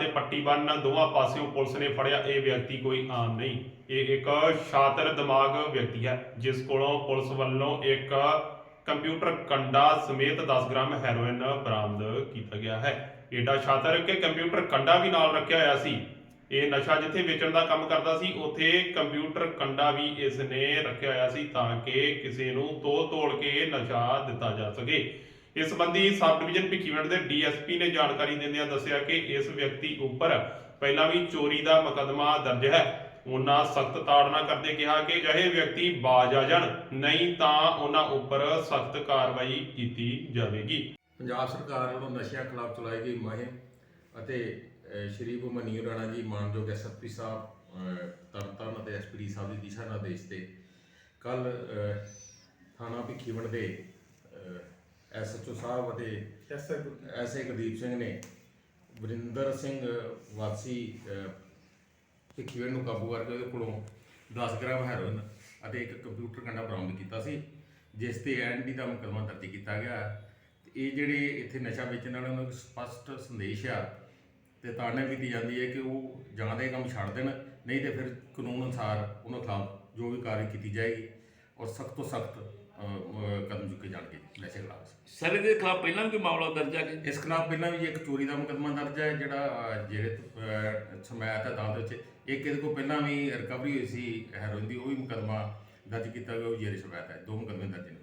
ਤੇ ਪੱਟੀ ਬੰਨ ਦੋਵਾਂ ਪਾਸਿਓਂ ਪੁਲਿਸ ਨੇ ਫੜਿਆ। ਇਹ ਵਿਅਕਤੀ ਕੋਈ ਆਮ ਨਹੀਂ। ਇਹ ਇੱਕ ਸ਼ਾਤਰ ਦਿਮਾਗ ਵਿਅਕਤੀ ਹੈ, ਜਿਸ ਕੋਲੋਂ ਪੁਲਿਸ ਵੱਲੋਂ ਇੱਕ ਕੰਪਿਊਟਰ ਕੰਡਾ ਸਮੇਤ 10 ਗ੍ਰਾਮ ਹੈਰੋਇਨ ਬਰਾਮਦ ਕੀਤਾ ਗਿਆ ਹੈ। ਏਡਾ ਸ਼ਾਤਰ ਕਿ ਕੰਪਿਊਟਰ ਕੰਡਾ ਵੀ ਨਾਲ ਰੱਖਿਆ ਹੋਇਆ ਸੀ। ਇਹ ਨਸ਼ਾ ਜਿੱਥੇ ਵੇਚਣ ਦਾ ਕੰਮ ਕਰਦਾ ਸੀ, ਉੱਥੇ ਕੰਪਿਊਟਰ ਕੰਡਾ ਵੀ ਇਸ ਨੇ ਰੱਖਿਆ ਹੋਇਆ ਸੀ ਤਾਂ ਕਿ ਕਿਸੇ ਨੂੰ ਤੋਲ ਤੋਲ ਕੇ ਨਸ਼ਾ ਦਿੱਤਾ ਜਾ ਸਕੇ। ਇਸ ਸੰਬੰਧੀ ਸਬ ਡਿਵੀਜ਼ਨ ਭਿੱਖੀਵਿੰਡ ਦੇ ਡੀਐਸਪੀ ਨੇ ਜਾਣਕਾਰੀ ਦਿੰਦਿਆਂ ਦੱਸਿਆ ਕਿ ਇਸ ਵਿਅਕਤੀ ਉੱਪਰ ਪਹਿਲਾਂ ਵੀ ਚੋਰੀ ਦਾ ਮੁਕੱਦਮਾ ਦਰਜ ਹੈ। ਉਹਨਾਂ ਸਖਤ ਤਾੜਨਾ ਕਰਦੇ ਕਿਹਾ ਕਿ ਅਜਿਹੇ ਵਿਅਕਤੀ ਬਾਜ ਆ ਜਾਣ ਨਹੀਂ ਤਾਂ ਉਹਨਾਂ ਉੱਪਰ ਸਖਤ ਕਾਰਵਾਈ ਕੀਤੀ ਜਾਵੇਗੀ। ਪੰਜਾਬ ਸਰਕਾਰ ਵੱਲੋਂ ਨਸ਼ਿਆਂ ਖਿਲਾਫ ਚਲਾਈ ਗਈ ਮੁਹਿੰਮ ਅਤੇ ਅਹ, ਸ਼੍ਰੀ ਭੁਮਨੀਰ ਰਾਣਾ ਜੀ ਮਾਨਯੋਗ ਐਸਐਸਪੀ ਸਾਹਿਬ ਅਹ, ਤਰਨਤਾਰਨ ਅਤੇ ਐਸਪੀਡੀ ਸਾਹਿਬ ਦੀ ਦਿਸ਼ਾ ਨਿਰਦੇਸ਼ ਤੇ ਕੱਲ ਥਾਣਾ ਭਿੱਖੀਵਿੰਡ ਦੇ ਐਸਐਚਓ ਸਾਹਿਬ ਅਤੇ ਐਸਏ ਗੁਰਦੀਪ ਸਿੰਘ। ਨੇ ਵਰਿੰਦਰ ਸਿੰਘ ਵਾਸੀ ਭਿੱਖੀਵਿੰਡ ਨੂੰ ਕਾਬੂ ਕਰਕੇ ਉਹਦੇ ਕੋਲੋਂ 10 ਗ੍ਰਾਮ ਹੈਰੋਇਨ ਅਤੇ ਇੱਕ ਕੰਪਿਊਟਰ ਕੰਡਾ ਬਰਾਮਦ ਕੀਤਾ ਸੀ ਜਿਸ ਤੇ ਐਨਡੀ ਦਾ ਮੁਕੱਦਮਾ ਦਰਜ ਕੀਤਾ ਗਿਆ। ਇਹ ਜਿਹੜੇ ਇੱਥੇ ਨਸ਼ਾ ਵੇਚਣ ਵਾਲਿਆਂ ਨੂੰ ਇੱਕ ਸਪਸ਼ਟ ਸੰਦੇਸ਼ ਆ ਤੇ ਤਾੜਨਾ ਵੀ ਦਿੱਤੀ ਜਾਂਦੀ ਹੈ ਕਿ ਉਹ ਜਾਂ ਇਹ ਕੰਮ ਛੱਡ ਦੇਣ ਨਹੀਂ ਤੇ ਫਿਰ ਕਾਨੂੰਨ ਅਨੁਸਾਰ ਉਹਨਾਂ ਖਿਲਾਫ ਜੋ ਵੀ ਕਾਰਵਾਈ ਕੀਤੀ ਜਾਏਗੀ ਔਰ ਸਖਤ ਤੋਂ ਸਖਤ ਕਦਮ ਚੁੱਕੇ ਜਾਣਗੇ ਨਸ਼ੇ ਖਿਲਾਫ ਸਰ ਇਹਦੇ ਖਿਲਾਫ ਪਹਿਲਾਂ ਵੀ ਕੋਈ ਮਾਮਲਾ ਦਰਜ ਹੈ ਕਿ? ਇਸ ਖਿਲਾਫ ਪਹਿਲਾਂ ਵੀ ਇੱਕ ਚੋਰੀ ਦਾ ਮੁਕੱਦਮਾ ਦਰਜ ਹੈ ਜਿਹੜਾ ਜਿਹੜੇ ਅਹ, ਸਮੈਤ ਹੈ ਅਦਾਲਤ ਵਿੱਚ। ਇੱਕ ਇਹਦੇ ਕੋਲ ਪਹਿਲਾਂ ਵੀ ਰਿਕਵਰੀ ਹੋਈ ਸੀ ਹੈਰੋਇਨ ਦੀ ਉਹ ਵੀ ਮੁਕੱਦਮਾ ਦਰਜ ਕੀਤਾ ਗਿਆ ਉਹ ਜਿਹੜੇ ਸਮੈਤ ਹੈ। ਦੋ ਮੁਕੱਦਮੇ ਦਰਜ ਨੇ